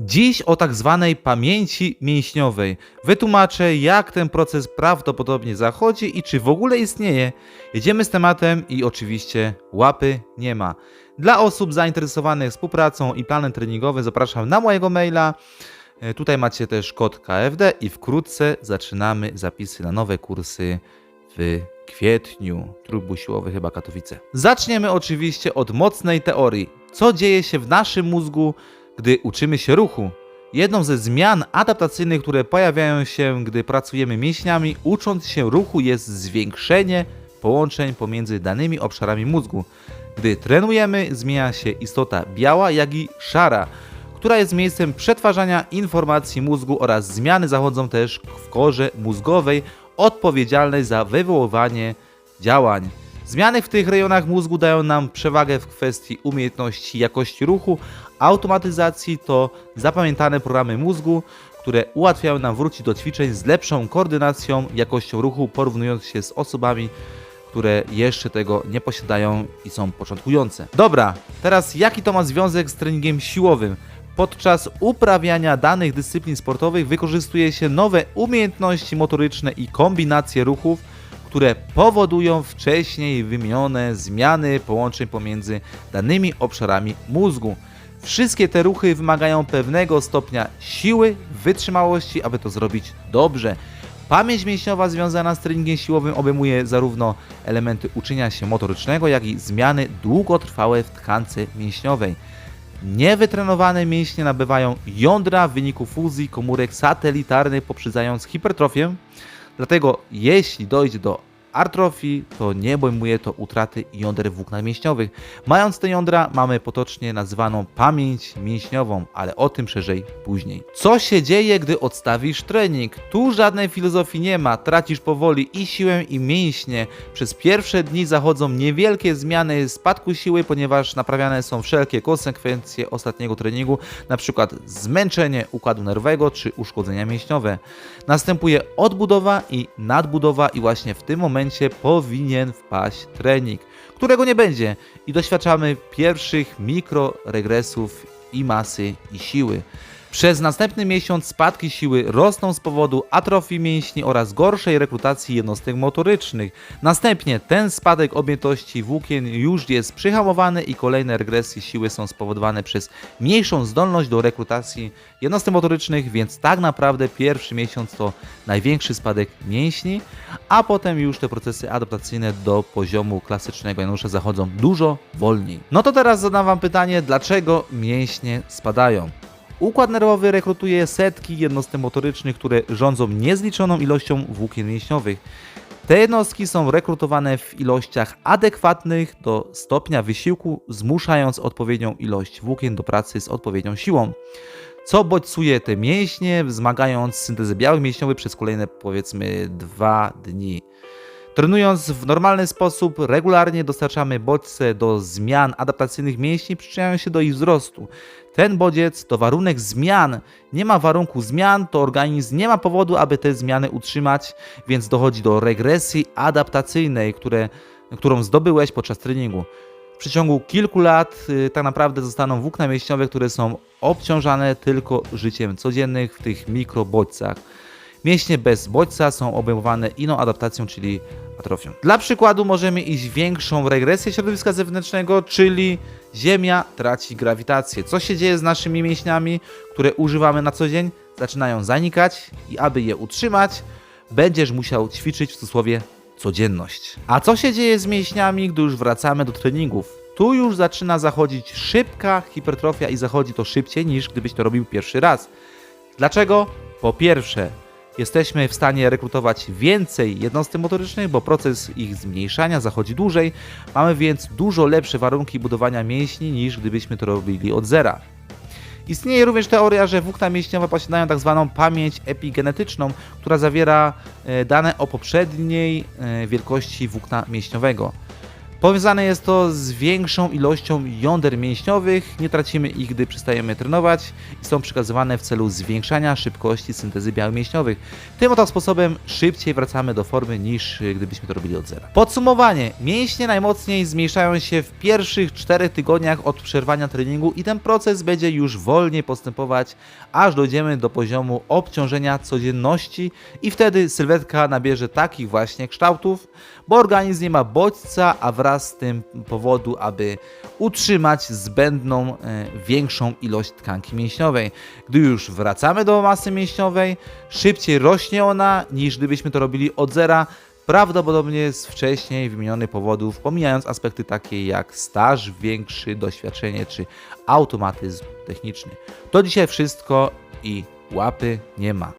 Dziś o tak zwanej pamięci mięśniowej. Wytłumaczę, jak ten proces prawdopodobnie zachodzi i czy w ogóle istnieje. Jedziemy z tematem i oczywiście łapy nie ma. Dla osób zainteresowanych współpracą i planem treningowym zapraszam na mojego maila. E, Tutaj macie też kod KFD i wkrótce zaczynamy zapisy na nowe kursy w kwietniu. Trójbój siłowy chyba Katowice. Zaczniemy oczywiście od mocnej teorii. Co dzieje się w naszym mózgu, gdy uczymy się ruchu? Jedną ze zmian adaptacyjnych, które pojawiają się, gdy pracujemy mięśniami, ucząc się ruchu, jest zwiększenie połączeń pomiędzy danymi obszarami mózgu. Gdy trenujemy, zmienia się istota biała, jak i szara, która jest miejscem przetwarzania informacji mózgu oraz zmiany zachodzą też w korze mózgowej odpowiedzialnej za wywoływanie działań. Zmiany w tych rejonach mózgu dają nam przewagę w kwestii umiejętności jakości ruchu, automatyzacji to zapamiętane programy mózgu, które ułatwiają nam wrócić do ćwiczeń z lepszą koordynacją, jakością ruchu, porównując się z osobami, które jeszcze tego nie posiadają i są początkujące. Dobra, teraz jaki to ma związek z treningiem siłowym? Podczas uprawiania danych dyscyplin sportowych wykorzystuje się nowe umiejętności motoryczne i kombinacje ruchów, które powodują wcześniej wymienione zmiany połączeń pomiędzy danymi obszarami mózgu. Wszystkie te ruchy wymagają pewnego stopnia siły, wytrzymałości, aby to zrobić dobrze. Pamięć mięśniowa związana z treningiem siłowym obejmuje zarówno elementy uczenia się motorycznego, jak i zmiany długotrwałe w tkance mięśniowej. Niewytrenowane mięśnie nabywają jądra w wyniku fuzji komórek satelitarnych poprzedzając hipertrofię. Dlatego jeśli dojdzie do artrofii, to nie obejmuje to utraty jąder włókna mięśniowych. Mając te jądra, mamy potocznie nazywaną pamięć mięśniową, ale o tym szerzej później. Co się dzieje, gdy odstawisz trening? Tu żadnej filozofii nie ma, tracisz powoli i siłę i mięśnie. Przez pierwsze dni zachodzą niewielkie zmiany spadku siły, ponieważ naprawiane są wszelkie konsekwencje ostatniego treningu, np. zmęczenie układu nerwowego czy uszkodzenia mięśniowe. Następuje odbudowa i nadbudowa i właśnie w tym momencie powinien wpaść trening, którego nie będzie i doświadczamy pierwszych mikroregresów i masy i siły. Przez następny miesiąc spadki siły rosną z powodu atrofii mięśni oraz gorszej rekrutacji jednostek motorycznych. Następnie ten spadek objętości włókien już jest przyhamowany i kolejne regresje siły są spowodowane przez mniejszą zdolność do rekrutacji jednostek motorycznych, więc tak naprawdę pierwszy miesiąc to największy spadek mięśni, a potem już te procesy adaptacyjne do poziomu klasycznego Janusza zachodzą dużo wolniej. No to teraz zadam Wam pytanie, dlaczego mięśnie spadają? Układ nerwowy rekrutuje setki jednostek motorycznych, które rządzą niezliczoną ilością włókien mięśniowych. Te jednostki są rekrutowane w ilościach adekwatnych do stopnia wysiłku, zmuszając odpowiednią ilość włókien do pracy z odpowiednią siłą. Co bodźcuje te mięśnie, wzmagając syntezę białych mięśniowych przez kolejne powiedzmy dwa dni. Trenując w normalny sposób, regularnie dostarczamy bodźce do zmian adaptacyjnych mięśni, przyczyniają się do ich wzrostu. Ten bodziec to warunek zmian. Nie ma warunku zmian, to organizm nie ma powodu, aby te zmiany utrzymać, więc dochodzi do regresji adaptacyjnej, które, którą zdobyłeś podczas treningu. W przeciągu kilku lat y, tak naprawdę zostaną włókna mięśniowe, które są obciążane tylko życiem codziennych w tych mikrobodźcach. Mięśnie bez bodźca są obejmowane inną adaptacją, czyli atrofią. Dla przykładu możemy iść większą regresję środowiska zewnętrznego, czyli Ziemia traci grawitację. Co się dzieje z naszymi mięśniami, które używamy na co dzień? Zaczynają zanikać i aby je utrzymać, będziesz musiał ćwiczyć w cudzysłowie codzienność. A co się dzieje z mięśniami, gdy już wracamy do treningów? Tu już zaczyna zachodzić szybka hipertrofia i zachodzi to szybciej niż gdybyś to robił pierwszy raz. Dlaczego? Po pierwsze, jesteśmy w stanie rekrutować więcej jednostek motorycznych, bo proces ich zmniejszania zachodzi dłużej. Mamy więc dużo lepsze warunki budowania mięśni niż gdybyśmy to robili od zera. Istnieje również teoria, że włókna mięśniowe posiadają tak zwaną pamięć epigenetyczną, która zawiera e, dane o poprzedniej e, wielkości włókna mięśniowego. Powiązane jest to z większą ilością jąder mięśniowych, nie tracimy ich, gdy przestajemy trenować i są przekazywane w celu zwiększania szybkości syntezy białek mięśniowych. Tym oto sposobem szybciej wracamy do formy niż y, gdybyśmy to robili od zera. Podsumowanie. Mięśnie najmocniej zmniejszają się w pierwszych 4 tygodniach od przerwania treningu i ten proces będzie już wolniej postępować, aż dojdziemy do poziomu obciążenia codzienności i wtedy sylwetka nabierze takich właśnie kształtów, bo organizm nie ma bodźca, a wraz z tym powodu, aby utrzymać zbędną, e, większą ilość tkanki mięśniowej. Gdy już wracamy do masy mięśniowej, szybciej rośnie ona niż gdybyśmy to robili od zera, prawdopodobnie z wcześniej wymienionych powodów, pomijając aspekty takie jak staż większy, doświadczenie czy automatyzm techniczny. To dzisiaj wszystko i łapy nie ma.